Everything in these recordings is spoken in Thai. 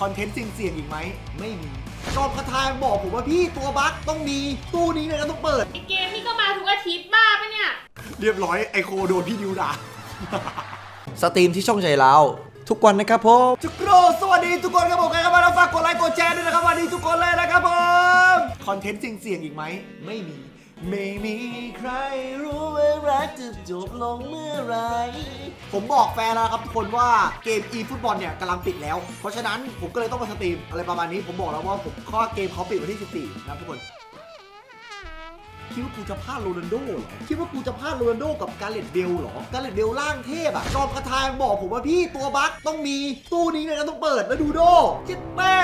คอนเทนต์เสี่ยงๆอีกไหม ไม่มีจอมคาทายบอกผมว่าพี่ตัวบั๊กต้องมีตู้นี้เลยนะต้องเปิด ไอเกมนี่ก็มาทุกอาทิตย์บ้าปะเนี่ย เรียบร้อยไอโคโดนพี่ดิวด่า สตรีมที่ช่องใจเราทุกวันนะครับผมทุกโรสวัสดีทุกคนครับผมใครเข้ามาแล้วฝากกดไลค์กดแชร์ด้วยนะครับสวัสดีทุกคนเลยนะครับผมคอนเทนต์เสี่ยงๆอีกไหมไม่มี ไม่มีใครรู้ว่ารักจะจบลงเมื่อไหร ผมบอกแฟนแล้วครับทุกคนว่าเกม e ฟุตบอลเนี่ยกำลังปิดแล้ว เพราะฉะนั้นผมก็เลยต้องมาสตรีมอะไรประมาณนี้ ผมบอกแล้วว่าผมข้อเกมเขาปิดวันที่ 14 นะครับทุกคน คิดว่ากูจะพลาดโรนัลโดเหรอ คิดว่ากูจะพลาดโรนัลโดกับการเลตเบลเหรอ การเลตเบลล่างเทพอะจอมกระทายบอกผมว่าพี่ตัวบั๊กต้องมี ตู้นี้เลยนะต้องเปิดแล้วดูโดจิตแม่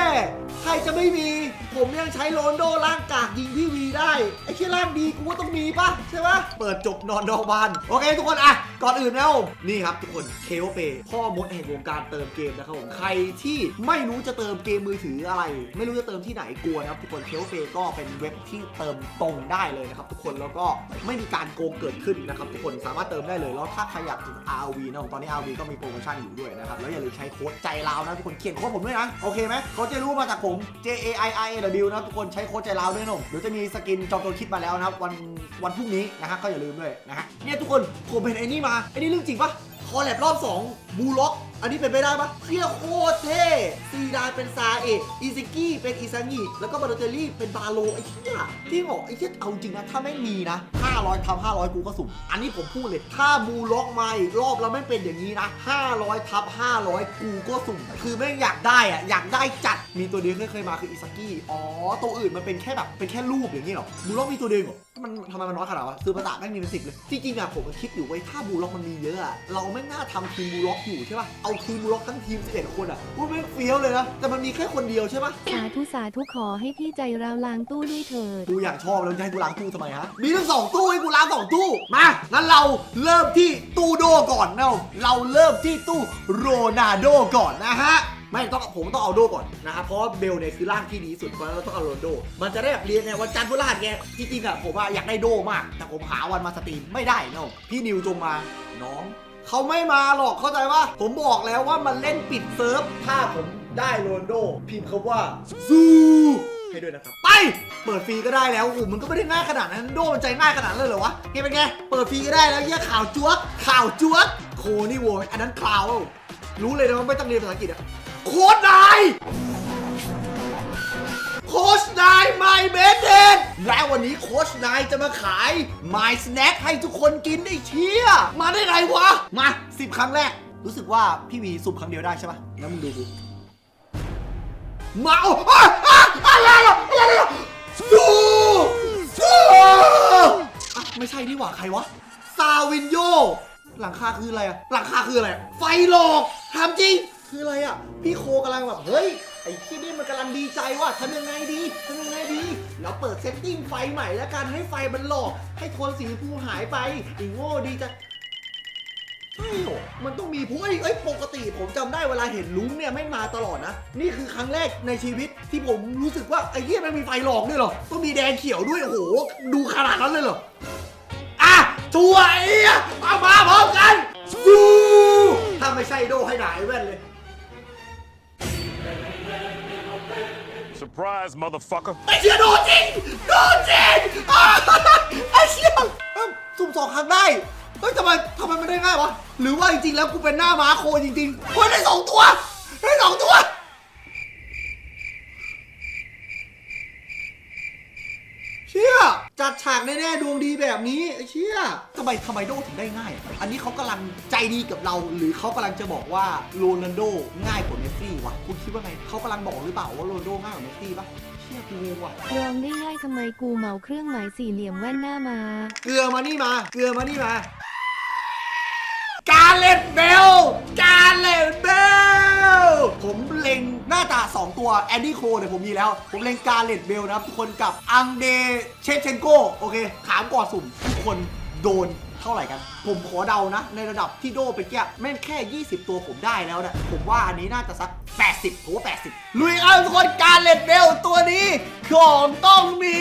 ใครจะไม่มี ผมยังใช้โรนัลโดล่างกากยิงพี่วีได้ ไอ้ที่ล่างดีกูว่าต้องมีปะใช่ปะเปิดจบนอนนอกบ้าน โอเคทุกคนอะก่อนอื่นแล้วนี่ครับทุกคนเคโอเปพ่อมดแห่งวงการเติมเกมนะครับผมใครที่ไม่รู้จะเติมเกมมือถืออะไร ไม่รู้จะเติมที่ไหนกลัวนะครับทุกคนเคโอเปก็เป็นเว็บที่เติมตรงได้เลยนะครับทุกคนแล้วก็ไม่มีการโกงเกิดขึ้นนะครับทุกคนสามารถเติมได้เลยแล้วถ้าใครอยากถึง RV นะผมตอนนี้ RV ก็มีโปรโมชั่นอยู่ด้วยนะครับแล้วอย่าลืมใช้โค้ดใจลาวนะทุกคนเขียนโค้ดผมด้วยนะโอเคไหมเขาจะรู้มาจากผม J A I I A W นะทุกคนใช้โค้ดใจลาวด้วยนะผมเดี๋ยวจะมีสกินจอมตัวคิดมาแล้วนะครับวันวันพรุ่งนี้นะฮะก็อย่าลืมด้วยนะฮะเนี่ยทุกคนผมเห็นไอ้นี่มาไอ้นี่เรื่องจริงปะคอแลบรอบ2บูล็อก อันนี้เป็นไปได้ปะเชี่ยโคตรเท่ซีดานเป็นซาเอะอิซิกี้เป็นอิซางิแล้วก็บาโลเตลลี่เป็นบาโลไอ้เชี่ยที่บอกไอ้เชี่ยเอาจริงนะถ้าไม่มีนะ 500ทำ500 กูก็สุ่มอันนี้ผมพูดเลย ถ้าบูล็อกมาอีกรอบแล้วไม่เป็นอย่างนี้นะ 500ทับ500 กูก็สุ่ม คือไม่อยากได้อะอยากได้จัดมีตัวเดียวที่เคยมาคืออิซากิอ๋อตัวอื่นมันเป็นแค่แบบเป็นแค่รูปอย่างนี้หรอบูล็อกมีตัวเดียวเหรอมันทำไมมันน้อยขนาดวะซื้อภาษาแม่งมีเป็นสิบเลยจริงๆอะผมก็คิดอยู่ไว้ถ้าบูล็อกมันมีเยอะอะเราไม่น่าทำทีมบูล็อกอยู่ใช่ป่ะเอาทีมบูล็อกทั้งทีม11คนอะว่าไม่งเฟี้ยวเลยนะ แต่มันมีแค่คนเดียวใช่ป่ะสาธุสาธุขอให้พี่ใจเราล้างตู้ด้วยเถิด กูอยากชอบแล้วจะให้กูล้างตู้ทำไมฮะ มีทั้งสองตู้ให้กูล้างสองตู้ มางั้นเราเริ่มที่ตู้โดก่อนนะเราเริ่มที่ตู้โรนาโดก่อนนะฮะ ไม่ต้องผมต้องเอาโดก่อนนะครับเพราะว่าเบลเนี่ยคือร่างที่ดีที่สุดเพราะฉะนั้นเราต้องเอาโรนลโด มันจะได้แบบเรียนในวันจันทร์พฤหัสไงจริงๆอะผมอะอยากได้โดมาก แต่ผมหาวันมาสตรีมไม่ได้นะพี่นิวจงมาน้อง เขาไม่มาหรอกเข้าใจว่า ผมบอกแล้วว่ามันเล่นปิดเซิร์ฟ ถ้าผมได้โรนลโด พิมพ์คำว่าซูให้ด้วยนะครับ ไป เปิดฟรีก็ได้แล้วโอ้โหมันก็ไม่ได้ง่ายขนาดนั้นโดมันใจง่ายขนาดนั้นเลยเหรอวะเกมเป็นไง เปิดฟรีก็ได้แล้วเยี่ยข่าวจ้วกข่าวจ้วกโคนี่โวยอันนั้นคลาวรู้เลยนะว่าไม่ต้องเรียนภาษาอังกฤษอะโค้ดนาย โค้ชนายไมเบสเดนและวันนี้โค้ชนายจะมาขาย My Snack ให้ทุกคนกินได้เชี่ยมาได้ไงวะ มาสิบครั้งแรก รู้สึกว่าพี่วีสุ่มครั้งเดียวได้ใช่ปะงั้นมึงดูกูมาโอ้อะอะอะไรอะอะไรอะซูซูอะไม่ใช่นี่หว่าใครวะ ซาวินโย หลังคาคืออะไรอะหลังคาคืออะไร ไฟหลอกถามจริง คืออะไรอะพี่โคกำลังแบบ เฮ้ย ไอ้ที่นี่มันกำลังดีใจว่าทำยังไงดีทำยังไงดีแล้วเปิดเซตติ้งไฟใหม่แล้วกันให้ไฟมันหลอก ให้โทนสีชมพูหายไปไอ้โง่ดีจะใช่หรอมันต้องมีผู้เอ้ยเอ้ยปกติผมจำได้เวลาเห็นลุงเนี่ยไม่มาตลอดนะ นี่คือครั้งแรกในชีวิตที่ผมรู้สึกว่าไอ้เหี้ยมันมีไฟหลอกด้วยเหรอ ต้องมีแดงเขียวด้วยโอ้โห ดูขนาดนั้นเลยเหรอ อะชัวร์ไอ้เหี้ยมามาพร้อมกันซูถ้าไม่ใช่โดให้หนายแว่นเลย Surprise, motherfucker. ไอ้เชี่ยโดนจริงโดนจริงอ่าไอ้เชี่ยเอ้าสุ่มสองครั้งได้เฮ้ยทำไมทำไมมันได้ง่ายวะหรือว่าจริงๆแล้วกูเป็นหน้าม้าโคจริงๆเฮ้ยได้สองตัวได้สองตัวเชี่ย จัดฉากแน่ๆดวงดีแบบนี้ไอ้เชี่ยทำไมทำไมโดถึงได้ง่าย อันนี้เขากำลังใจดีกับเรา หรือเขากำลังจะบอกว่าโรนัลโดง่ายกว่าเมสซี่วะคุณคิดว่าไงเขากำลังบอกหรือเปล่าว่าโรนัลโดง่ายกว่าเมสซี่ปะเชี่ยกูงงว่ะรองได้ง่ายทำไมกูเหมาเครื่องหมายสี่เหลี่ยมแว่นหน้ามา เกลือมานี่มา เกลือมานี่มา การเล่นเบล การเล่นเบล ผมเล็งหน้าตา 2 ตัวแอนดี้โคเนี่ยผมมีแล้ว ผมเล็งการเล่นเบลนะครับทุกคนกับอังเดเชเชนโกโอเค ถามก่อนสุ่มทุกคนโดนเท่าไหร่กัน ผมขอเดานะ ในระดับที่โดไปแก้แม่งแค่ 20 ตัวผมได้แล้วนะผมว่าอันนี้น่าจะสัก 80ผมว่า80 ลุยเอาทุกคนการเล่นเบลตัวนี้ของต้องมี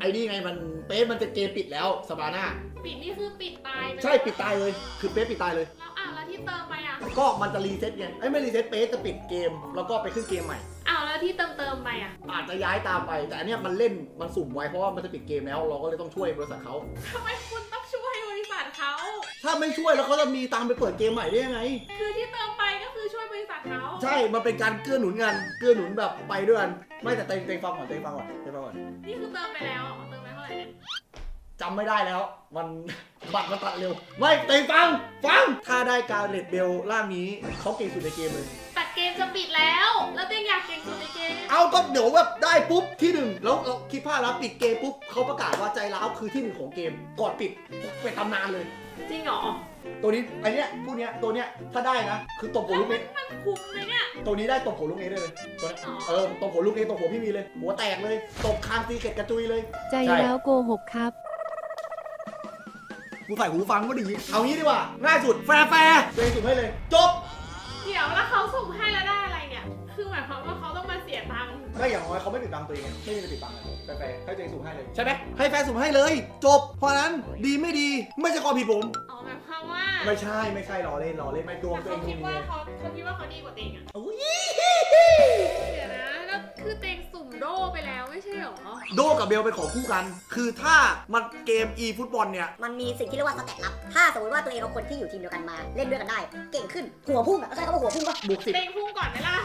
ไอ้นี่ไงมันเป๊ะมันจะเกมปิดแล้วสบาน่าปิดนี่คือปิดตายไปใช่ปิดตายเลย คือเป๊ะปิดตายเลย แล้วอะแล้วที่เติมไปอะก็มันจะรีเซ็ตไงไอ้ยไม่รีเซ็ตเป๊ะจะปิดเกม แล้วก็ไปขึ้นเกมใหม่ อ้าวแล้วที่เติมเติมไปอะอาจจะย้ายตามไป แต่อันเนี้ยมันเล่นมันสุ่มไว้เพราะว่ามันจะปิดเกมแล้ว เราก็เลยต้องช่วยบริษัทเขาทำไมคุณต้องช่วยบริษัทเขา ถ้าไม่ช่วยแล้วเขาจะมีตังค์ไปเปิดเกมใหม่ได้ยังไง คือที่ ใช่ มันเป็นการเกื้อหนุนกันเกื้อหนุนแบบไปด้วยกัน ไม่แต่เต็งเต็งฟังก่อนเต็งฟังก่อนเต็งฟังก่อนนี่คือเติมไปแล้วอะเติมไปเท่าไหร่เนี่ยจำไม่ได้แล้ว มัน บัตรมันตัดเร็ว ไม่เต็งฟัง ฟัง ถ้าได้การเลดเบลร่างนี้เขาเก่งสุดในเกมเลยแต่เก มจะปิดแล้ว แล้วเต้งอยากเก่งสุดในเกมเอาก็เดี๋ยวแบบได้ปุ๊บที่หนึ่งแล้วเราคิดภาพแล้วปิดเกมปุ๊บเขาประกาศว่าใจร้าวคือที่หนึ่งของเกมก่อนปิดเป็นตำนานเลย จริงเหรอ ตัวนี้ไอเนี้ยผู้เนี้ยตัวเนี้ยถ้าได้นะ คือตบหัวลูกเนี้ยมันคุ้มไหมเนี่ย ตัวนี้ได้ตบหัวลูกเนี้ยได้เลยตัวเนี้ยอ๋อเออตบหัวลูกเนี้ยตบหัวพี่มีเลย หัวแตกเลยตบคางตีเกตกระจุยเลย ใจใช่แล้วโกหกครับกูใส่หูฟังก็ดี เอางี้ดีกว่าง่ายสุดแฟร์แฟร์ตัวเองสุดให้เลย จบเดี๋ยวแล้วเขาสุ่มให้แล้วได้อะไรเนี่ย คือหมายความว่าเขาต้องมาเสียตังค์ก็อย่างน้อยเขาไม่ปิดบังตัวเองไงไม่มีปิดบังเลยแฟร์แฟร์ให้ตัวเองสุ่มให้เลย ใช่ไหมให้แฟนสุ่มให้เลย จบ เพราะฉะนั้นดีไม่ดีไม่ใช่ความผิดผม อ๋อหมายความว่าไม่ใช่ไม่ใช่รอเล่นรอเล่นไม่ดวงแต่ตัวเอเขางคิดดีว่าไงเขาเขาคิดว่าเขาดีกว่าเต็งอะอุ๊ยเดี๋ยวนะ แล้วคือเต็งสุ่ม โดไปแล้วไม่ใช่เหรอ โดกับเบลเป็นของคู่กัน คือถ้ามันเกม e ฟุตบอลเนี่ย มันมีสิ่งที่เรียกว่าสแตทลับ ถ้าสมมติว่าตัวเองเอาคนที่อยู่ทีมเดียวกันมา เล่นด้วยกันได้ เก่งขึ้น หัวพุ่งอะใช่คำว่าหัวพุ่งปะบวกสิบเต็งพุ่งก่อนไหมล่ะ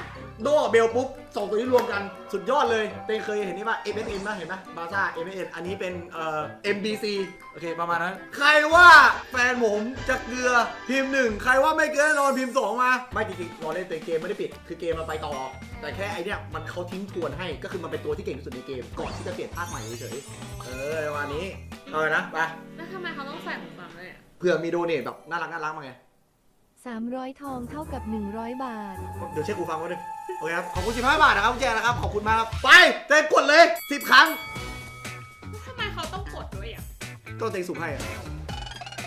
โดกับเบลปุ๊บสองตัวนี้รวมกันสุดยอดเลยเต้เคยเห็นนี่ป่ะ MSN ป่ะเห็นป่ะบาซ่า MSN อันนี้เป็นเอ่อ MBC โอเคประมาณนั้น ใครว่าแฟนผมจะเกลือพิมพ์หนึ่งใครว่าไม่เกลือแน่นอนพิมพ์สองมาไม่จริงๆรอเล่นแต่เกมไม่ได้ปิด คือเกมมันไปต่อ แต่แค่ไอเนี้ยมันเขาทิ้งทวนให้ก็คือมันเป็นตัวที่เก่งที่สุดในเกม ก่อนที่จะเปลี่ยนภาคใหม่เฉยๆเออประมาณนี้เอาเลยนะไปแล้วทำไมเขาต้องใส่หูฟังด้วยอะเผื่อมีโดเนทแบบน่ารักน่ารักมาไง300 ทองเท่ากับ 100 บาท เดี๋ยวเช็คกูฟังไว้ด้วยโอเคครับขอบคุณ15บาทนะครับคุณแจนะครับขอบคุณมากครับไปเต้กดเลย 10 ครั้งทำไมเขาต้องกดด้วยอะก็เต็งสุขให้อะ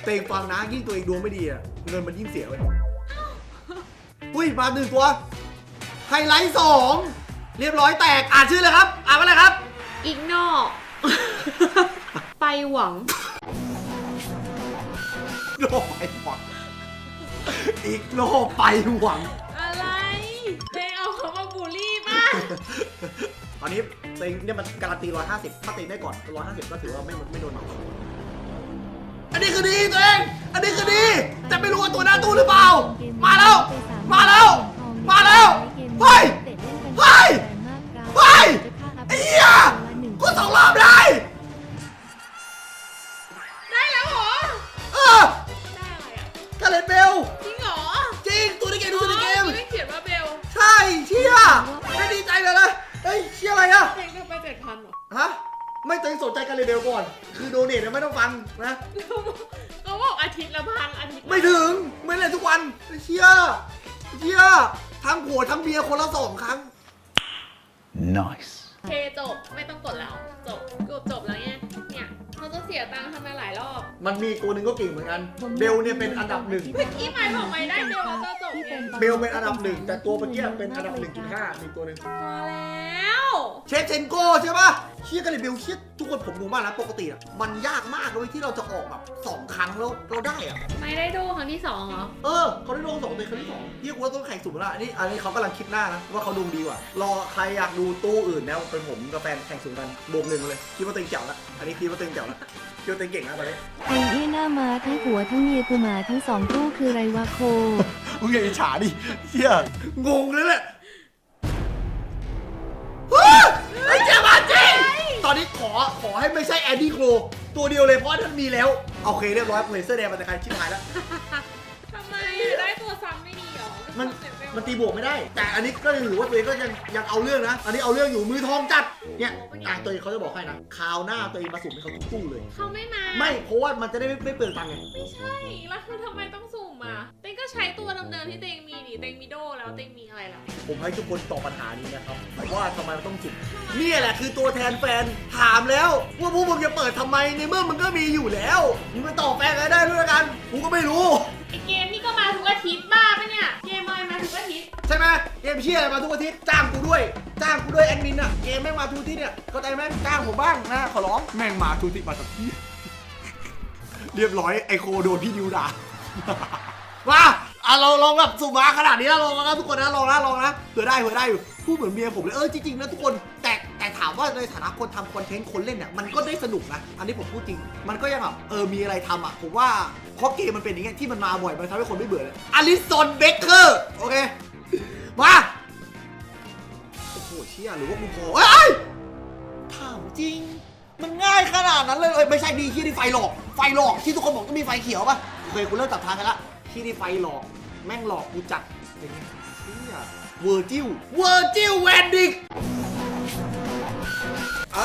เต็งฟังนะยิ่งตัวเองดวงไม่ดีอะเงินมันยิ่งเสียไปอุ้ยมาหนึ่งตัวไฮไลท์สอง เรียบร้อยแตก อ่านชื่อเลยครับ อ่านว่าอะไรครับ อีกนอก ไปหวัง โลไปหวัง อีกโลไปหวัง อะไรเต็งเอาเขามาบูลลี่ป่ะตอนนี้เต็งเนี่ยมันการันตี 150 ถ้าเต็งได้ก่อน 150 ก็ถือว่าไม่ไม่โดนหนักอันนี้คือดีตัวเอง อันนี้คือดี แต่ไม่รู้ว่าตัวหน้าตู้หรือเปล่า มาแล้ว มาแล้ว มาแล้ว เฮ้ย ทุกวันเชี่ยเชี่ยทั้งผัวทั้งเมียคนละสองครั้ง Nice. โอเคจบไม่ต้องกดแล้ว จบกดจบแล้วเนี่ย เนี่ยเขาจะเสียตังค์ทำไมหลายรอบ มันมีตัวหนึ่งก็เก่งเหมือนกันเบลเนี่ยเป็นอันดับหนึ่งเมื่อกี้หมายบอกไม่ได้เบลแล้วจะจบไง เบลเป็นอันดับหนึ่งแต่ตัวเมื่อกี้เป็นอันดับ1.5มีตัวหนึ่งพอแล้ว เชฟเชนโก้ใช่ปะเชี่ยกันเลยเบลเชี่ยทุกคนผมงงมากนะปกติอะมันยากมากเลยที่เราจะออกแบบสองครั้งแล้วเราได้อะไม่ได้ดูครั้งที่สองเหรอ เออเขาได้ลงสองในครั้งที่สองเรียกว่าต้องแข่งสูงแล้วอันนี้อันนี้เขากำลังคิดหน้านะว่าเขาดูดีกว่ารอใครอยากดูตู้อื่นนะเป็นผมกับแฟนแข่งสูงกันบวกหนึ่งเลยคิดว่าตัวเองเจ๋วละอันนี้คิดว่าตัวเองเจ๋วละคิดว่าตัวเองเก่งนะตอนนี้ไอ้เอี้ยหน้ามาทั้งผัวทั้งเมียกูหมาทั้งสองตู้คือไรวะโค มึงอย่าอิจฉาดิเชี่ยงงเลยแหละ อนนี้ขอขอให้ไม่ใช่แอนดี้โครตัวเดียวเลยเพราะว่าท่านมีแล้วโอเคเรียบร้อยเลเซอร์แดงมันจะกลายชิบหายแล้ว ทำไมได้ตัวซ้ำไม่ดีเหรอมันเจ็บไปหดมันตีบวกไม่ได้ แต่อันนี้ก็ยังถือว่าตัวเองก็ยังยังเอาเรื่องนะ อันนี้เอาเรื่องอยู่มือทองจัดเนี่ยอะตัวเองเขาจะบอกให้นะคราวหน้าตัวเองมาสุ่มให้เขาทุกตู้เลย เขาไม่มา ไม่เพราะว่ามันจะได้ไม่ไม่เปลืองตังค์ไง ไม่ใช่ แล้วคือทำไมต้องสุ่ มอะเต็งก็ใช้ตัวเดิมๆที่เต็งมีดิเต็งมีโดแล้วเต็งมีอะไรล่ะผมให้ทุกคนตอบปัญหานี้นะครับว่าทำไมมันต้องสุ่มนี่แหละคือตัวแทนแฟนถามแล้ว ว่าพวกมึงจะเปิดทำไมในเมื่อมันก็มีอยู่แล้วมึงไปตอบแฟนกันได้ด้วยละกันกูก็ไม่รู้ ไอเกมนี่ก็มาทุกอาทิตย์บ้าปะเนี่ยเกมอะไรมาทุกอาทิตย์ใช่ไหมเกมเชี่ยอะไรมาทุกอาทิตย์จ้างกูด้วย จ้างกูด้วยแอดมินอะเกมแม่งมาทุกอาทิตย์เนี่ยเข้าใจไหมจ้างผมบ้างนะขอร้องแม่งมาทุกอาทิตย์มาสักทีเรียบร้อยไอโคโดนพี่ดิวด่า มาอะเราลองแบบสุ่มมาขนาดนี้แล้วลองแล้วนะทุกคนนะลองนะลองนะเผื่อได้เผื่อได้อยู่พูดเหมือนเมียผมเลยเออจริงๆนะทุกคนแต่แต่ถามว่าในฐานะคนทำคอนเทนต์คนเล่นเนี่ยมันก็ได้สนุกนะ อันนี้ผมพูดจริง มันก็ยังแบบเออมีอะไรทำอะผมว่าเพราะเกมมันเป็นอย่างเงี้ยที่มันมาบ่อยมันทำให้คนไม่เบื่อเลยอลิซอนเบเกอร์โอเคมาโอ้โหเชี่ยหรือว่ามึงพอเอ้ยถามจริง มันง่ายขนาดนั้นเลยเอ้ยไม่ใช่ดีที่นี่ไฟหลอกไฟหลอกที่ทุกคนบอกต้องมีไฟเขียวป่ะโอเคกูเริ่มจับทางกันละ ที่นี่ไฟหลอก แม่งหลอกกูจัดเป็นไงเชี่ยเวอร์จิลเวอร์จิลแวนดิก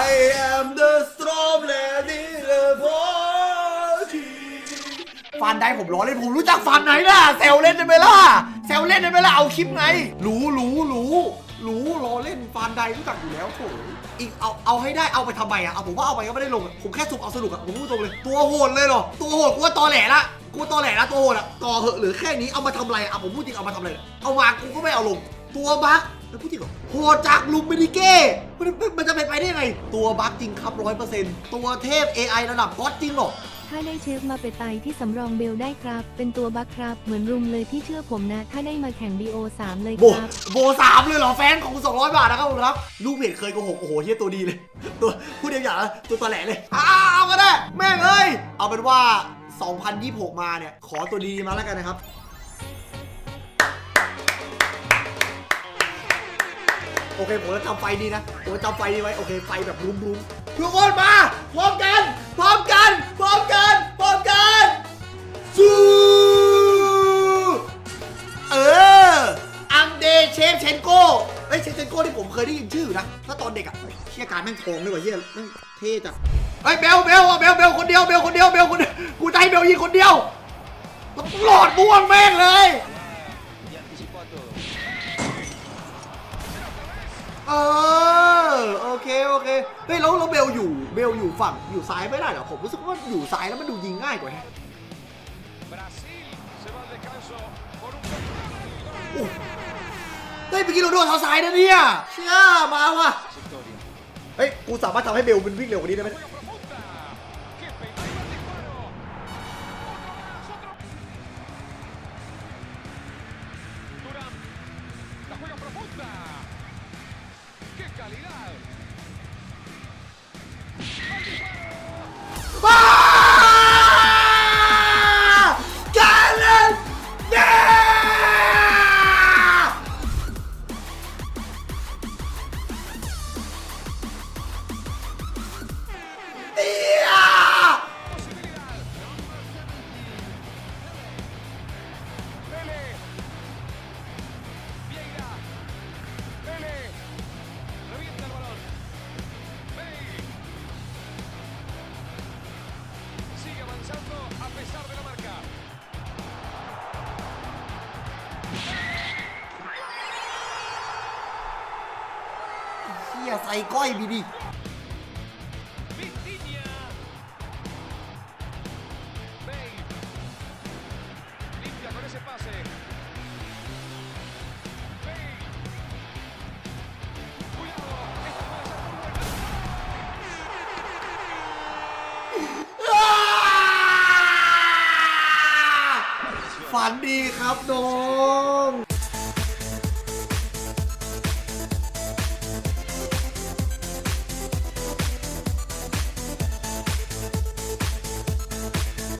I am the storm lady the body ฟันได้ผมล้อเล่นผมรู้จักฟันไหนล่ะแซวเล่นได้ไหมล่ะแซวเล่นได้ไหมล่ะเอาคลิปไง รู้รู้รู้ รู้ล้อเล่นฟันใดรู้จักอยู่แล้วโถอีกเอาเอาให้ได้เอาไปทำไมอะเอาผมว่าเอาไปก็ไม่ได้ลงอะผมแค่สุกเอาสนุกอะผมพูดตรงเลย ตัวโหดเลยเหรอตัวโหดกูว่าตอแหลละกูว่าตอแหลละตัวโหดอะต่อเหอะหรือแค่นี้เอามาทำอะไรอะผมพูดจริงเอามาทำอะไรเอามากูก็ไม่เอาลง ตัวบั๊กแล้วพูดจริงเหรอโหดจากลุมเมดิเก้มันมันจะเป็นไปได้ไง ตัวบั๊กจริงครับร้อยเปอร์เซ็นต์ตัวเทพ AI ระดับก็อดจริงเหรอ ถ้าได้เชฟมาเป็ดไตที่สำรองเบลได้ครับ เป็นตัวบัคครับ เหมือนรุมเลยพี่เชื่อผมนะ ถ้าได้มาแข่ง BO3 เลยโบครับ โบสามเลยเหรอแฟนของ 200 บาทนะครับผมครับ ลูกเพจเคยโกหกโอ้โหเฮียตัวดีเลย ตัวพูดเดียวอย่างนะตัวตะแหลเลยอ้าเอาก็ได้ แม่งเอ้ย เอาเป็นว่า 2026 มาเนี่ย ขอตัวดีมาแล้วกันนะครับ โอเคผมจะจำไฟดีนะผมจะจำไฟดีไว้โอเคไฟแบบรุมรุมทุกคนมาพร้อมกันพร้อมกันพร้อมกันพร้อมกันสู้เอออังเดเชฟเชนโก้เอ้ยเชฟเชนโก้ที่ผมเคยได้ยินชื่อนะถ้าตอนเด็กอะเชี่ยการแม่งทองเลยว่ะเฮียแม่งเท่จังเฮ้เบลเบลเอาเบลเบลคนเดียวเบลคนเดียวเบลคนเดียวกูจะให้เบลยิงคนเดียวหลอดม่วงแม่งเลย เออโอเคโอเคเฮ้ยแล้วแล้วเบลอยู่เบลอยู่ฝั่งอยู่ซ้ายไม่ได้เหรอผมรู้สึกว่าอยู่ซ้ายแล้วมันดูยิงง่ายกว่าแฮะโอ้เฮ้ยเมื่อกี้เราโดนเท้าซ้ายนะเนี่ยเชื่อมาว่ะเฮ้ยกูสามารถทำให้เบลมันวิ่งเร็วกว่านี้ได้ไหม ก้อยบีดิ Vitinha. Bale. Limpia con ese pase. Bale. Cuidado. Esto puede ser muy bueno. ฝันดีครับน้อง